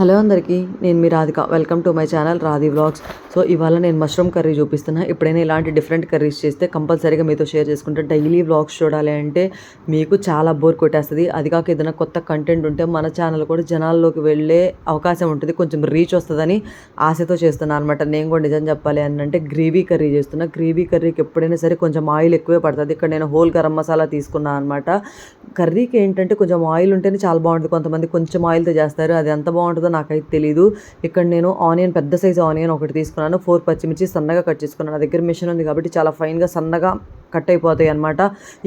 Hello అందరికీ నేను మీ Radhika. Welcome to my channel Radhi vlogs. So ఇవాళ నేను మష్రూమ్ కర్రీ చూపిస్తున్నా. ఎప్పుడైనా ఇలాంటి డిఫరెంట్ కర్రీస్ చేస్తే కంపల్సరీగా మీతో షేర్ చేసుకుంటే. డైలీ వ్లాగ్స్ చూడాలి అంటే మీకు చాలా బోర్ కొట్టేస్తుంది. అది కాక ఏదైనా కొత్త కంటెంట్ ఉంటే మన ఛానల్ కూడా జనాల్లోకి వెళ్ళే అవకాశం ఉంటుంది. కొంచెం రీచ్ వస్తుందని ఆశతో చేస్తున్నాను అనమాట నేను కూడా నిజం చెప్పాలి అని అంటే గ్రేవీ కర్రీ చేస్తున్నా. గ్రేవీ కర్రీకి ఎప్పుడైనా సరే కొంచెం ఆయిల్ ఎక్కువే పడుతుంది. ఇక్కడ నేను హోల్ గరం మసాలా తీసుకున్నాను అనమాట కర్రీకి ఏంటంటే కొంచెం ఆయిల్ ఉంటేనే చాలా బాగుంటుంది. కొంతమంది కొంచెం ఆయిల్తో చేస్తారు. అది ఎంత బాగుంటుందో నాకైతే తెలియదు ఇక్కడ నేను ఆనియన్ పెద్ద సైజు ఆనియన్ ఒకటి తీసుకున్నాను. ఫోర్ పచ్చిమిర్చి సన్నగా కట్ చేసుకున్నాను. నా దగ్గర మిషన్ ఉంది కాబట్టి చాలా ఫైన్గా సన్నగా కట్ అయిపోతాయి అనమాట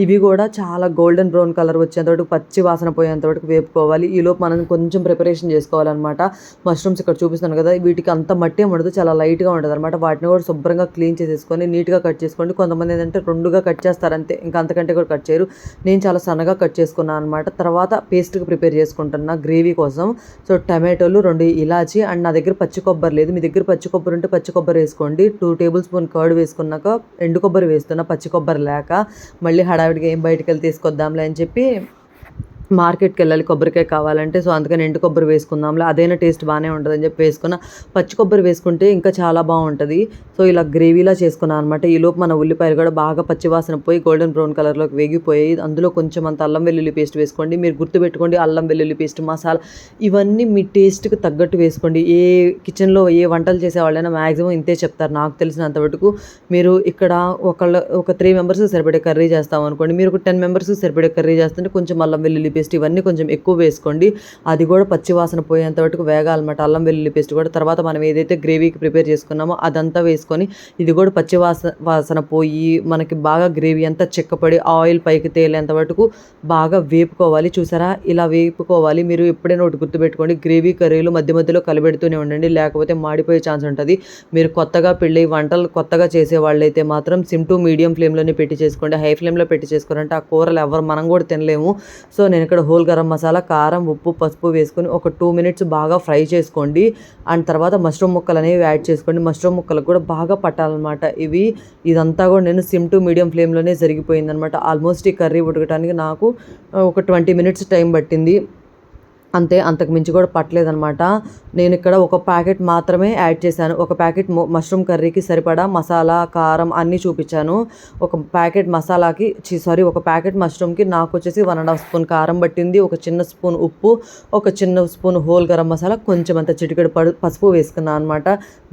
ఇవి కూడా చాలా గోల్డెన్ బ్రౌన్ కలర్ వచ్చేంతవరకు పచ్చి వాసన పోయేంతవరకు వేపుకోవాలి. ఈలోపు మనం కొంచెం ప్రిపరేషన్ చేసుకోవాలన్నమాట. మష్రూమ్స్ ఇక్కడ చూపిస్తున్నాను కదా వీటికి అంత మట్టి ఉండదు చాలా లైట్గా ఉంటుంది అనమాట వాటిని కూడా శుభ్రంగా క్లీన్ చేసేసుకొని నీట్గా కట్ చేసుకోండి కొంతమంది ఏంటంటే రెండుగా కట్ చేస్తారంతే ఇంకా అంతకంటే కూడా కట్ చేయరు. నేను చాలా సన్నగా కట్ చేసుకున్నాను అనమాట తర్వాత పేస్ట్కి ప్రిపేర్ చేసుకుంటున్నా గ్రేవీ కోసం. సో టమాటోలు రెండు ఇలాచి అండ్ నా దగ్గర పచ్చి కొబ్బరి లేదు. మీ దగ్గర పచ్చి కొబ్బరి ఉంటే పచ్చి కొబ్బరి వేసుకోండి. టూ టేబుల్ స్పూన్ కర్డ్ వేసుకున్నాక ఎండు కొబ్బరి వేస్తున్నా పచ్చి కొబ్బరి లేక మళ్ళీ హడావిడిగా ఏం బయటకు వెళ్ళి తీసుకొద్దాంలే అని చెప్పి మార్కెట్కి వెళ్ళాలి కొబ్బరికాయ కావాలంటే. సో అందుకని ఎండు కొబ్బరి వేసుకుందాంలే. అదైనా టేస్ట్ బాగానే ఉంటుంది అని చెప్పి వేసుకున్న. పచ్చి కొబ్బరి వేసుకుంటే ఇంకా చాలా బాగుంటుంది సో ఇలా గ్రేవీలా చేసుకున్నాను అనమాట ఈలోపు మన ఉల్లిపాయలు కూడా బాగా పచ్చివాసన పోయి గోల్డెన్ బ్రౌన్ కలర్లోకి వేగిపోయాయి అందులో కొంచెం అంత అల్లం వెల్లుల్లి పేస్ట్ వేసుకోండి. మీరు గుర్తుపెట్టుకోండి అల్లం వెల్లుల్లి పేస్ట్ మసాలా ఇవన్నీ మీ టేస్ట్కి తగ్గట్టు వేసుకోండి. ఏ కిచెన్లో ఏ వంటలు చేసేవాళ్ళైనా మ్యాక్సిమం ఇంతే చెప్తారు. నాకు తెలిసినంత మటుకు మీరు ఇక్కడ ఒకళ్ళ ఒక త్రీ మెంబర్స్ సరిపడే కర్రీ చేస్తాం అనుకోండి మీరు ఒక టెన్ మెంబర్స్ సరిపడే కర్రీ చేస్తుంటే కొంచెం అల్లం వెల్లుల్లి పేస్ట్ పేస్ట్ ఇవన్నీ కొంచెం ఎక్కువ వేసుకోండి. అది కూడా పచ్చివాసన పోయేంత వరకు వేగాలన్నమాట అల్లం వెల్లుల్లి పేస్ట్ కూడా. తర్వాత మనం ఏదైతే గ్రేవీకి ప్రిపేర్ చేసుకున్నామో అదంతా వేసుకొని ఇది కూడా పచ్చివాసన వాసన పోయి మనకి బాగా గ్రేవీ అంతా చెక్కపడి ఆయిల్ పైకి తేలేంత వరకు బాగా వేపుకోవాలి. చూసారా? ఇలా వేపుకోవాలి. మీరు ఎప్పుడైనా ఒకటి గుర్తుపెట్టుకోండి. గ్రేవీ కర్రీలు మధ్య మధ్యలో కలిపెడుతూనే ఉండండి. లేకపోతే మాడిపోయే ఛాన్స్ ఉంటుంది. మీరు కొత్తగా పెళ్ళి వంటలు కొత్తగా చేసే వాళ్ళైతే మాత్రం సిమ్ టు మీడియం ఫ్లేమ్లోనే పెట్టి చేసుకోండి. హై ఫ్లేమ్లో పెట్టి చేసుకోరంటే ఆ కూరలు ఎవరు మనం కూడా తినలేము. సో నేను ఇక్కడ హోల్ గరం మసాలా కారం ఉప్పు పసుపు వేసుకొని ఒక టూ మినిట్స్ బాగా ఫ్రై చేసుకోండి. అండ్ తర్వాత మష్రూమ్ ముక్కలు అనేవి యాడ్ చేసుకోండి. మష్రూమ్ ముక్కలు కూడా బాగా పట్టాలన్నమాట ఇవి. ఇదంతా కూడా నేను సిమ్ టు మీడియం ఫ్లేమ్లోనే జరిగిపోయిందనమాట ఆల్మోస్ట్ ఈ కర్రీ ఉడకడానికి నాకు ఒక ట్వంటీ మినిట్స్ టైం పట్టింది. అంతే అంతకు మించి కూడా పట్టలేదనమాట నేను ఇక్కడ ఒక ప్యాకెట్ మాత్రమే యాడ్ చేశాను. ఒక ప్యాకెట్ మష్రూమ్ కర్రీకి సరిపడా మసాలా కారం అన్నీ చూపించాను. ఒక ప్యాకెట్ మసాలాకి సారీ ఒక ప్యాకెట్ మష్రూమ్కి నాకు వచ్చేసి వన్ అండ్ హాఫ్ స్పూన్ కారం పట్టింది ఒక చిన్న స్పూన్ ఉప్పు ఒక చిన్న స్పూన్ హోల్ గరం మసాలా కొంచెం అంత చిటికెడు పడు పసుపు వేసుకున్నాను అనమాట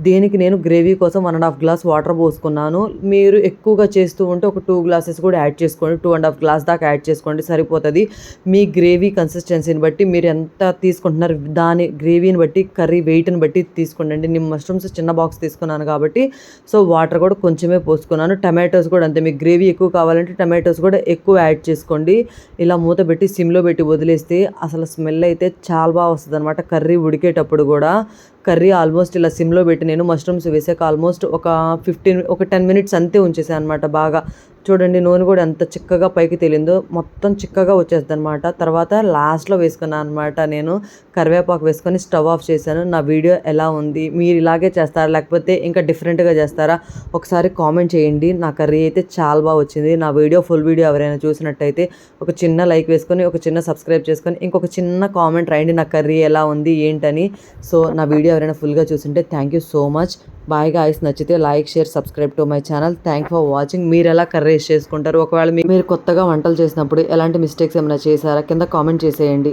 దీనికి నేను గ్రేవీ కోసం one and half glass water పోసుకున్నాను. మీరు ఎక్కువగా చేస్తూ ఉంటే ఒక టూ గ్లాసెస్ కూడా యాడ్ చేసుకోండి. టూ అండ్ హాఫ్ గ్లాస్ దాకా యాడ్ చేసుకోండి సరిపోతుంది. మీ గ్రేవీ కన్సిస్టెన్సీని బట్టి మీరు ఎంత ఎంత తీసుకుంటున్నారు? దాని గ్రేవీని బట్టి కర్రీ వెయిట్ని బట్టి తీసుకోండి. నేను మష్రూమ్స్ చిన్న బాక్స్ తీసుకున్నాను కాబట్టి సో వాటర్ కూడా కొంచెమే పోసుకున్నాను. టమాటోస్ కూడా అంతే. మీకు గ్రేవీ ఎక్కువ కావాలంటే టమాటోస్ కూడా ఎక్కువ యాడ్ చేసుకోండి. ఇలా మూత పెట్టి సిమ్లో పెట్టి వదిలేస్తే అసలు స్మెల్ అయితే చాలా బాగా వస్తుంది అనమాట కర్రీ ఉడికేటప్పుడు కూడా కర్రీ ఆల్మోస్ట్ ఇలా సిమ్లో పెట్టి నేను మష్రూమ్స్ వేసాక ఆల్మోస్ట్ ఒక ఫిఫ్టీన్ ఒక టెన్ మినిట్స్ అంతే ఉంచేసాను అనమాట బాగా. చూడండి నూనె కూడా ఎంత చిక్కగా పైకి తేలిందో మొత్తం చిక్కగా వచ్చేస్తుంది అనమాట తర్వాత లాస్ట్లో వేసుకున్నాను అనమాట నేను. కరివేపాకు వేసుకొని స్టవ్ ఆఫ్ చేశాను. నా వీడియో ఎలా ఉంది? మీరు ఇలాగే చేస్తారా? లేకపోతే ఇంకా డిఫరెంట్గా చేస్తారా? ఒకసారి కామెంట్ చేయండి. నా కర్రీ అయితే చాలా బాగా వచ్చింది. నా వీడియో ఫుల్ వీడియో ఎవరైనా చూసినట్టయితే ఒక చిన్న లైక్ వేసుకొని ఒక చిన్న సబ్స్క్రైబ్ చేసుకొని ఇంకొక చిన్న కామెంట్ రాయండి. నా కర్రీ ఎలా ఉంది? ఏంటని. సో నా వీడియో ఎవరైనా ఫుల్గా చూసింటే thank you so much. Bye guys నచ్చితే like share subscribe to my channel. Thank for watching మీరు ఎలా కర్రీస్ చేసుకుంటారు? ఒకవేళ మీరు కొత్తగా వంటలు చేసినప్పుడు ఎలాంటి మిస్టేక్స్ ఏమైనా చేశారా? కింద కామెంట్ చేసేయండి.